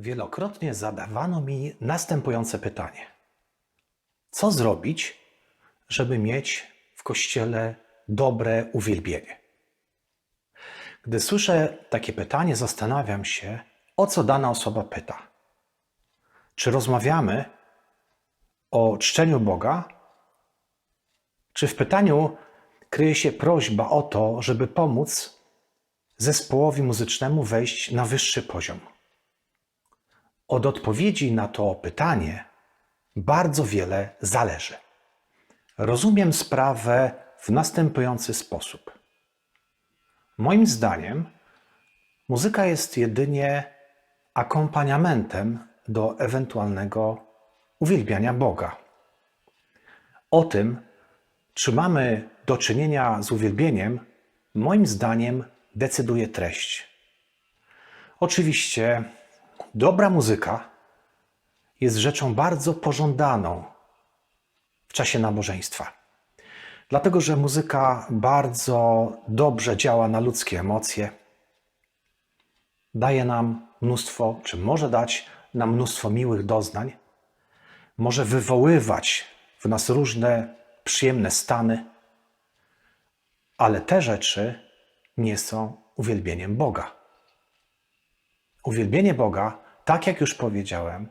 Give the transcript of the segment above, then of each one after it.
Wielokrotnie zadawano mi następujące pytanie: Co zrobić, żeby mieć w kościele dobre uwielbienie? Gdy słyszę takie pytanie, zastanawiam się, o co dana osoba pyta. Czy rozmawiamy o czczeniu Boga? Czy w pytaniu kryje się prośba o to, żeby pomóc zespołowi muzycznemu wejść na wyższy poziom? Od odpowiedzi na to pytanie bardzo wiele zależy. Rozumiem sprawę w następujący sposób. Moim zdaniem, muzyka jest jedynie akompaniamentem do ewentualnego uwielbiania Boga. O tym, czy mamy do czynienia z uwielbieniem, moim zdaniem decyduje treść. Oczywiście, dobra muzyka jest rzeczą bardzo pożądaną w czasie nabożeństwa. Dlatego, że muzyka bardzo dobrze działa na ludzkie emocje, daje nam mnóstwo, czy może dać nam mnóstwo miłych doznań, może wywoływać w nas różne przyjemne stany, ale te rzeczy nie są uwielbieniem Boga. Uwielbienie Boga, tak jak już powiedziałem,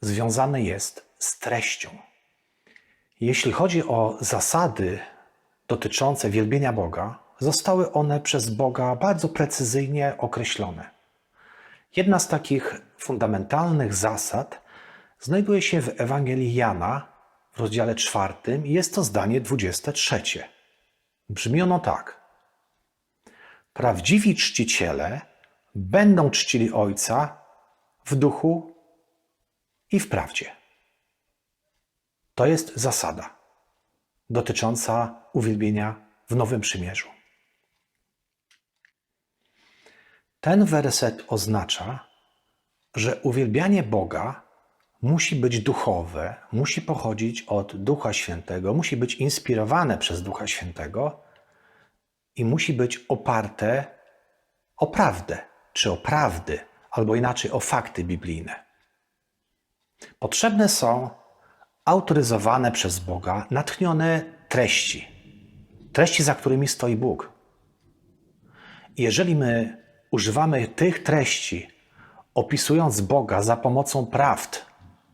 związane jest z treścią. Jeśli chodzi o zasady dotyczące wielbienia Boga, zostały one przez Boga bardzo precyzyjnie określone. Jedna z takich fundamentalnych zasad znajduje się w Ewangelii Jana w rozdziale czwartym i jest to zdanie 23. Brzmi ono tak. Prawdziwi czciciele będą czcili Ojca w duchu i w prawdzie. To jest zasada dotycząca uwielbienia w Nowym Przymierzu. Ten werset oznacza, że uwielbianie Boga musi być duchowe, musi pochodzić od Ducha Świętego, musi być inspirowane przez Ducha Świętego i musi być oparte o prawdę, czy o prawdy, albo inaczej o fakty biblijne. Potrzebne są autoryzowane przez Boga, natchnione treści, treści, za którymi stoi Bóg. Jeżeli my używamy tych treści, opisując Boga za pomocą prawd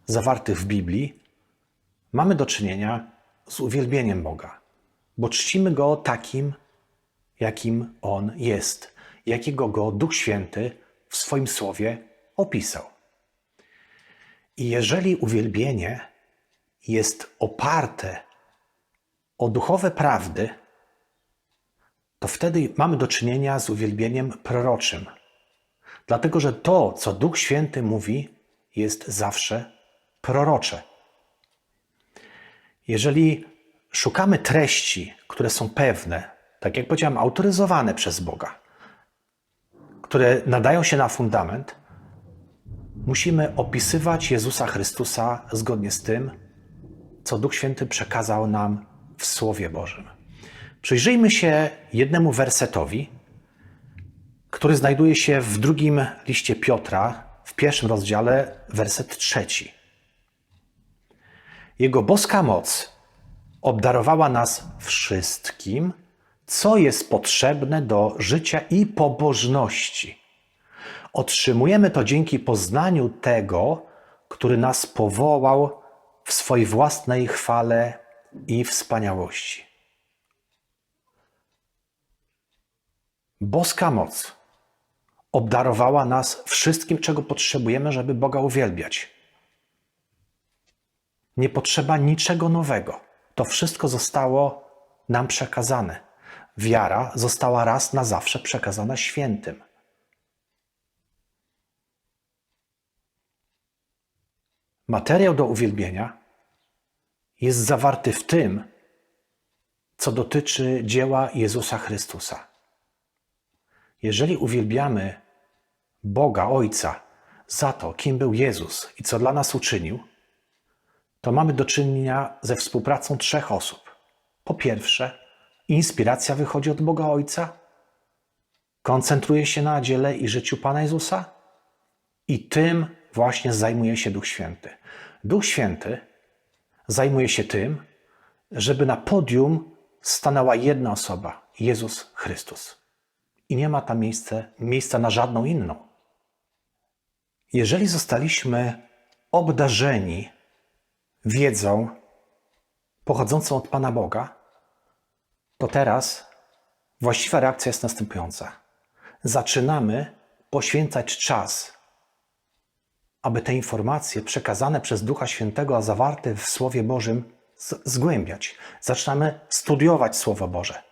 zawartych w Biblii, mamy do czynienia z uwielbieniem Boga, bo czcimy Go takim, jakim On jest, jakiego Go Duch Święty w swoim słowie opisał. I jeżeli uwielbienie jest oparte o duchowe prawdy, to wtedy mamy do czynienia z uwielbieniem proroczym. Dlatego, że to, co Duch Święty mówi, jest zawsze prorocze. Jeżeli szukamy treści, które są pewne, tak jak powiedziałem, autoryzowane przez Boga, które nadają się na fundament, musimy opisywać Jezusa Chrystusa zgodnie z tym, co Duch Święty przekazał nam w Słowie Bożym. Przyjrzyjmy się jednemu wersetowi, który znajduje się w drugim liście Piotra, w pierwszym rozdziale, werset trzeci. Jego boska moc obdarowała nas wszystkim, co jest potrzebne do życia i pobożności. Otrzymujemy to dzięki poznaniu tego, który nas powołał w swojej własnej chwale i wspaniałości. Boska moc obdarowała nas wszystkim, czego potrzebujemy, żeby Boga uwielbiać. Nie potrzeba niczego nowego. To wszystko zostało nam przekazane. Wiara została raz na zawsze przekazana świętym. Materiał do uwielbienia jest zawarty w tym, co dotyczy dzieła Jezusa Chrystusa. Jeżeli uwielbiamy Boga Ojca za to, kim był Jezus i co dla nas uczynił, to mamy do czynienia ze współpracą trzech osób. Po pierwsze, inspiracja wychodzi od Boga Ojca, koncentruje się na dziele i życiu Pana Jezusa i tym właśnie zajmuje się Duch Święty. Duch Święty zajmuje się tym, żeby na podium stanęła jedna osoba Jezus Chrystus. I nie ma tam miejsca, miejsca na żadną inną. Jeżeli zostaliśmy obdarzeni wiedzą pochodzącą od Pana Boga, to teraz właściwa reakcja jest następująca. Zaczynamy poświęcać czas, aby te informacje przekazane przez Ducha Świętego, a zawarte w Słowie Bożym, zgłębiać. Zaczynamy studiować Słowo Boże.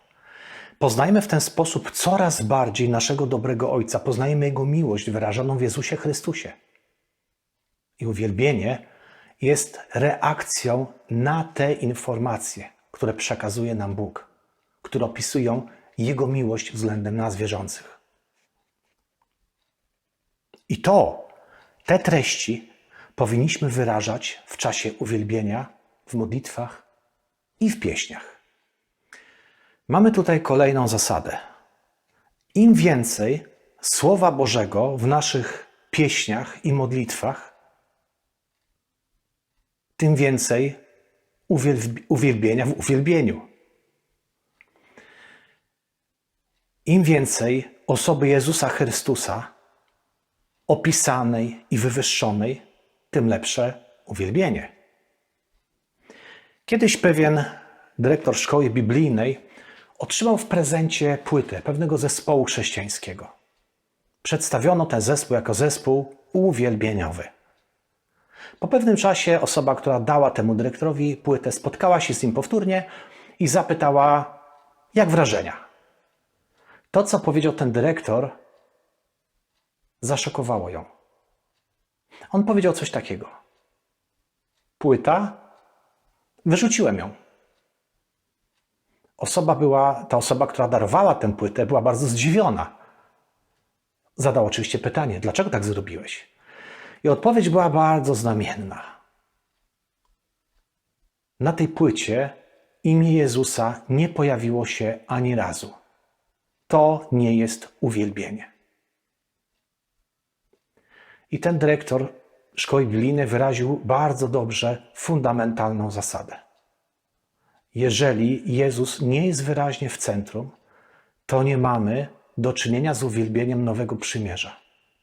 Poznajmy w ten sposób coraz bardziej naszego dobrego Ojca, poznajemy Jego miłość wyrażoną w Jezusie Chrystusie. I uwielbienie jest reakcją na te informacje, które przekazuje nam Bóg, które opisują Jego miłość względem nas wierzących. I to, te treści powinniśmy wyrażać w czasie uwielbienia, w modlitwach i w pieśniach. Mamy tutaj kolejną zasadę. Im więcej Słowa Bożego w naszych pieśniach i modlitwach, tym więcej uwielbienia w uwielbieniu. Im więcej osoby Jezusa Chrystusa opisanej i wywyższonej, tym lepsze uwielbienie. Kiedyś pewien dyrektor szkoły biblijnej otrzymał w prezencie płytę pewnego zespołu chrześcijańskiego. Przedstawiono ten zespół jako zespół uwielbieniowy. Po pewnym czasie osoba, która dała temu dyrektorowi płytę, spotkała się z nim powtórnie i zapytała, jak wrażenia. To, co powiedział ten dyrektor, zaszokowało ją. On powiedział coś takiego. Płyta, wyrzuciłem ją. Osoba była, ta osoba, która darowała tę płytę, była bardzo zdziwiona. Zadał oczywiście pytanie, dlaczego tak zrobiłeś? I odpowiedź była bardzo znamienna. Na tej płycie imię Jezusa nie pojawiło się ani razu. To nie jest uwielbienie. I ten dyrektor szkoły biblijnej wyraził bardzo dobrze fundamentalną zasadę. Jeżeli Jezus nie jest wyraźnie w centrum, to nie mamy do czynienia z uwielbieniem nowego przymierza.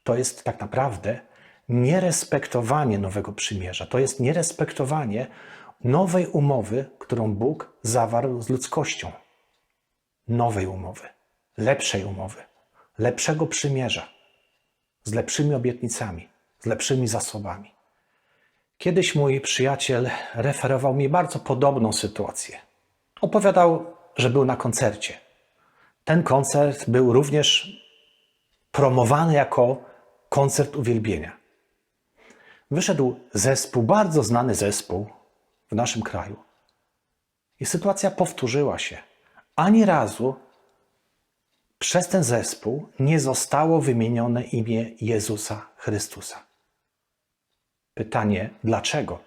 To jest tak naprawdę nierespektowanie nowego przymierza. To jest nierespektowanie nowej umowy, którą Bóg zawarł z ludzkością. Nowej umowy, lepszej umowy, lepszego przymierza, z lepszymi obietnicami, z lepszymi zasobami. Kiedyś mój przyjaciel referował mi bardzo podobną sytuację. Opowiadał, że był na koncercie. Ten koncert był również promowany jako koncert uwielbienia. Wyszedł zespół, bardzo znany zespół w naszym kraju. I sytuacja powtórzyła się. Ani razu przez ten zespół nie zostało wymienione imię Jezusa Chrystusa. Pytanie, dlaczego?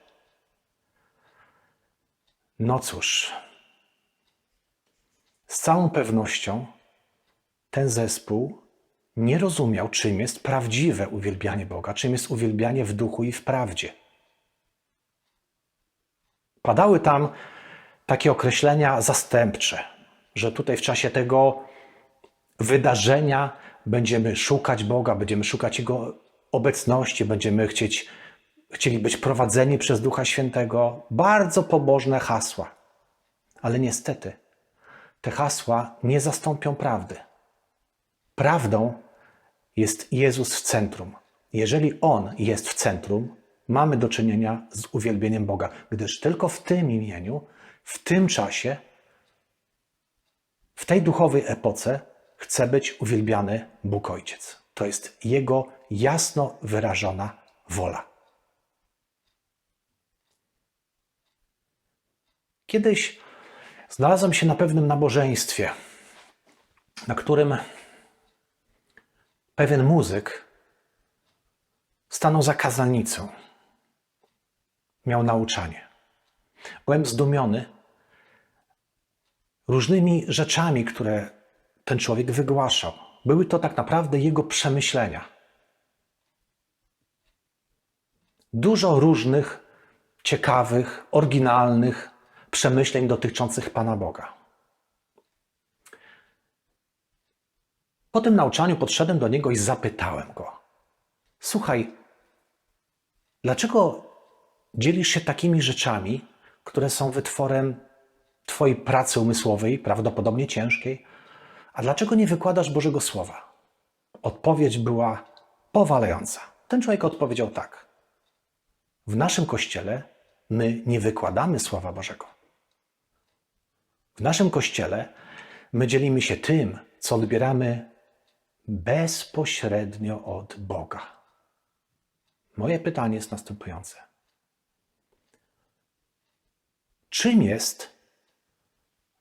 No cóż, z całą pewnością ten zespół nie rozumiał, czym jest prawdziwe uwielbianie Boga, czym jest uwielbianie w duchu i w prawdzie. Padały tam takie określenia zastępcze, że tutaj w czasie tego wydarzenia będziemy szukać Boga, będziemy szukać Jego obecności, będziemy chcieć, chcieli być prowadzeni przez Ducha Świętego. Bardzo pobożne hasła. Ale niestety, te hasła nie zastąpią prawdy. Prawdą jest Jezus w centrum. Jeżeli On jest w centrum, mamy do czynienia z uwielbieniem Boga, gdyż tylko w tym imieniu, w tym czasie, w tej duchowej epoce chce być uwielbiany Bóg Ojciec. To jest Jego jasno wyrażona wola. Kiedyś znalazłem się na pewnym nabożeństwie, na którym pewien muzyk stanął za kazalnicą. Miał nauczanie. Byłem zdumiony różnymi rzeczami, które ten człowiek wygłaszał. Były to tak naprawdę jego przemyślenia. Dużo różnych, ciekawych, oryginalnych przemyśleń dotyczących Pana Boga. Po tym nauczaniu podszedłem do niego i zapytałem go: Słuchaj, dlaczego dzielisz się takimi rzeczami, które są wytworem Twojej pracy umysłowej, prawdopodobnie ciężkiej, a dlaczego nie wykładasz Bożego Słowa? Odpowiedź była powalająca. Ten człowiek odpowiedział tak. W naszym kościele my nie wykładamy Słowa Bożego. W naszym kościele my dzielimy się tym, co odbieramy bezpośrednio od Boga. Moje pytanie jest następujące. Czym jest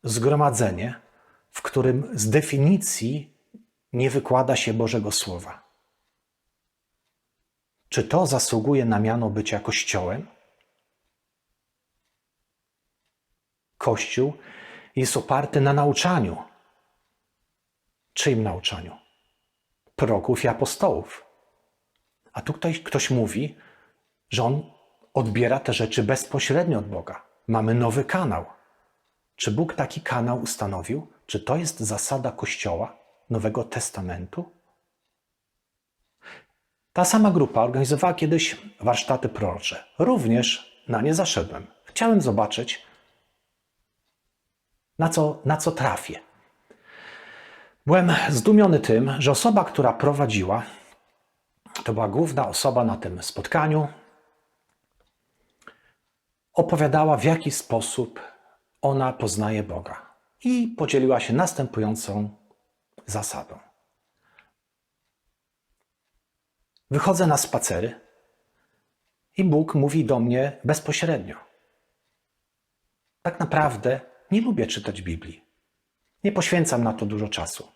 zgromadzenie, w którym z definicji nie wykłada się Bożego Słowa? Czy to zasługuje na miano bycia Kościołem? Kościół jest oparty na nauczaniu. Czyim nauczaniu? Proroków i apostołów. A tu ktoś, ktoś mówi, że on odbiera te rzeczy bezpośrednio od Boga. Mamy nowy kanał. Czy Bóg taki kanał ustanowił? Czy to jest zasada Kościoła Nowego Testamentu? Ta sama grupa organizowała kiedyś warsztaty prorocze. Również na nie zaszedłem. Chciałem zobaczyć, na co, na co trafię. Byłem zdumiony tym, że osoba, która prowadziła, to była główna osoba na tym spotkaniu, opowiadała, w jaki sposób ona poznaje Boga. I podzieliła się następującą zasadą. Wychodzę na spacery i Bóg mówi do mnie bezpośrednio. Tak naprawdę nie lubię czytać Biblii. Nie poświęcam na to dużo czasu.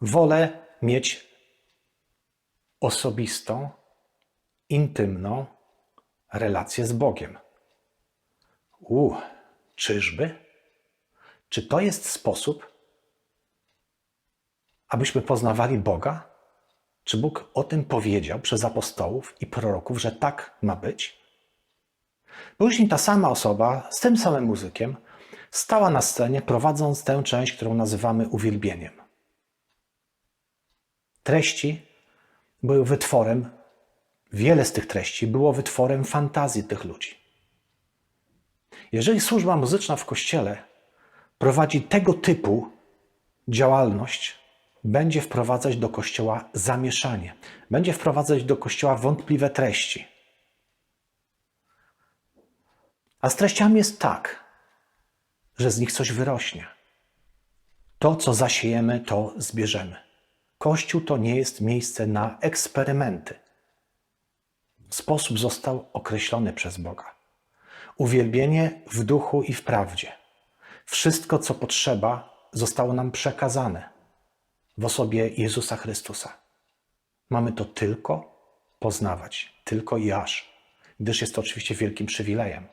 Wolę mieć osobistą, intymną relację z Bogiem. U, czyżby? Czy to jest sposób, abyśmy poznawali Boga? Czy Bóg o tym powiedział przez apostołów i proroków, że tak ma być? Później ta sama osoba z tym samym muzykiem stała na scenie, prowadząc tę część, którą nazywamy uwielbieniem. Treści były wytworem, wiele z tych treści było wytworem fantazji tych ludzi. Jeżeli służba muzyczna w kościele prowadzi tego typu działalność, będzie wprowadzać do kościoła zamieszanie, będzie wprowadzać do kościoła wątpliwe treści. A z treściami jest tak, że z nich coś wyrośnie. To, co zasiejemy, to zbierzemy. Kościół to nie jest miejsce na eksperymenty. Sposób został określony przez Boga. Uwielbienie w duchu i w prawdzie. Wszystko, co potrzeba, zostało nam przekazane w osobie Jezusa Chrystusa. Mamy to tylko poznawać, tylko i aż, gdyż jest to oczywiście wielkim przywilejem.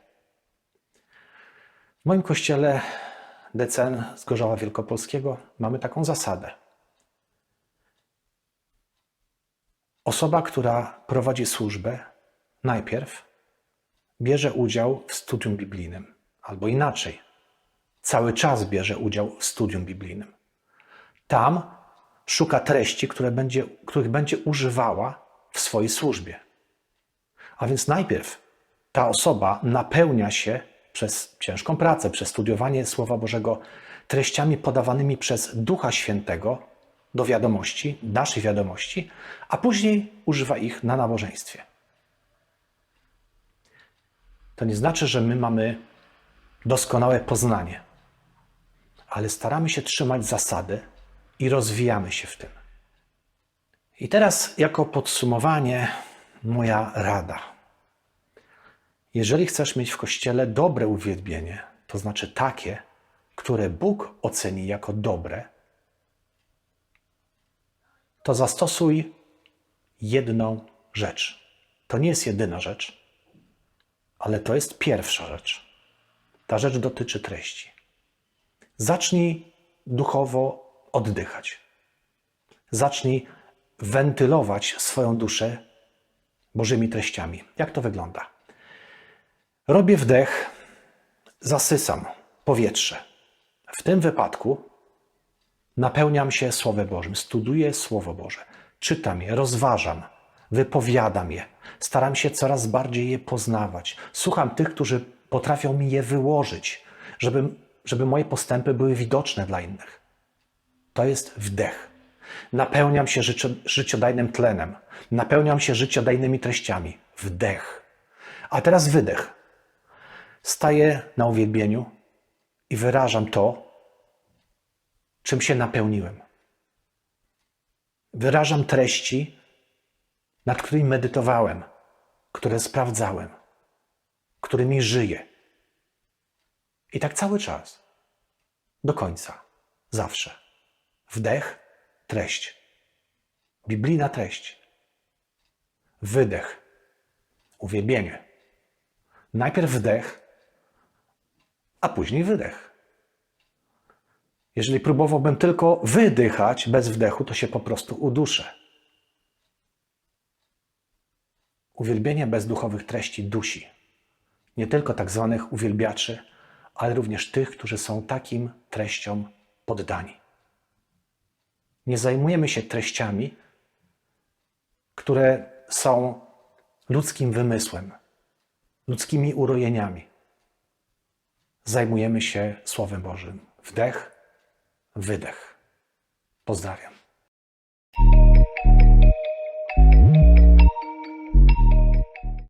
W moim kościele Decen z Wielkopolskiego mamy taką zasadę. Osoba, która prowadzi służbę, najpierw bierze udział w studium biblijnym, albo inaczej, cały czas bierze udział w studium biblijnym. Tam szuka treści, które będzie, których będzie używała w swojej służbie. A więc najpierw ta osoba napełnia się przez ciężką pracę, przez studiowanie Słowa Bożego treściami podawanymi przez Ducha Świętego do wiadomości, naszej wiadomości, a później używa ich na nabożeństwie. To nie znaczy, że my mamy doskonałe poznanie, ale staramy się trzymać zasady i rozwijamy się w tym. I teraz, jako podsumowanie, moja rada. Jeżeli chcesz mieć w kościele dobre uwielbienie, to znaczy takie, które Bóg oceni jako dobre, to zastosuj jedną rzecz. To nie jest jedyna rzecz, ale to jest pierwsza rzecz. Ta rzecz dotyczy treści. Zacznij duchowo oddychać. Zacznij wentylować swoją duszę Bożymi treściami. Jak to wygląda? Robię wdech, zasysam powietrze. W tym wypadku napełniam się Słowem Bożym, studiuję Słowo Boże, czytam je, rozważam, wypowiadam je, staram się coraz bardziej je poznawać. Słucham tych, którzy potrafią mi je wyłożyć, żeby, żeby moje postępy były widoczne dla innych. To jest wdech. Napełniam się życio, życiodajnym tlenem, napełniam się życiodajnymi treściami. Wdech. A teraz wydech. Staję na uwielbieniu i wyrażam to, czym się napełniłem. Wyrażam treści, nad którymi medytowałem, które sprawdzałem, którymi żyję. I tak cały czas, do końca, zawsze. Wdech, treść. Biblijna treść. Wydech, uwielbienie. Najpierw wdech, a później wydech. Jeżeli próbowałbym tylko wydychać bez wdechu, to się po prostu uduszę. Uwielbienie bez duchowych treści dusi. Nie tylko tak zwanych uwielbiaczy, ale również tych, którzy są takim treściom poddani. Nie zajmujemy się treściami, które są ludzkim wymysłem, ludzkimi urojeniami. Zajmujemy się Słowem Bożym. Wdech, wydech. Pozdrawiam.